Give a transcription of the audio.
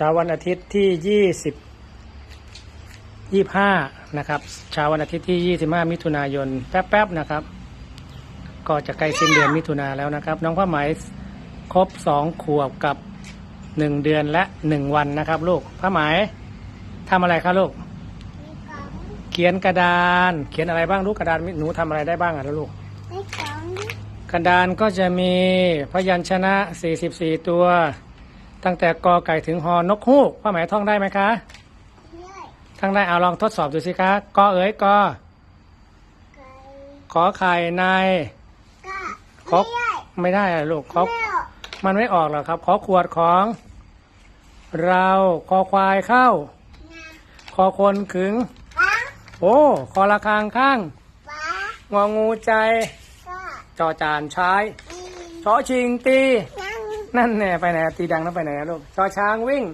เช้าวันอาทิตย์ที่ยี่สิบยี่ห้านะครับเช้าวันอาทิตย์ที่ยี่สิบห้ามิถุนายนแป๊บๆนะครับ ก็จะใกล้สิ้นเดือนมิถุนาแล้วนะครับ น้องผ้าไหมครบสองขวบกับหนึ่งเดือนและหนึ่งวันนะครับ ลูกผ้าไหมทำอะไรครับลูกมีกล่องเขียนกระดาน เขียนอะไรบ้างลูกกระดานหนูทำอะไรได้บ้างอะลูกมีกล่องกระดานก็จะมีพยัญชนะ 44 ตัว ตั้งแต่กอไก่ถึงฮอนกฮูกผ้าไหมท่องได้ไหมคะเลื่อยท่องได้เอาลองทดสอบดูสิคะกอเอ๋ยกอไก่ขอไข่ในก้าขอเลื่อยไม่ได้อะลูกขอเลื่อยมันไม่ออกหรอกครับ ขอขวดของ เราคอควายเข้านาคอคนขึงฟ้าโอ้คอระคางข้างฟ้างองูใจก้าจอจานชายอีชอชิงตี นั่นแน่ไปไหนตีดังแล้วไปไหนลูกชอช้างวิ่ง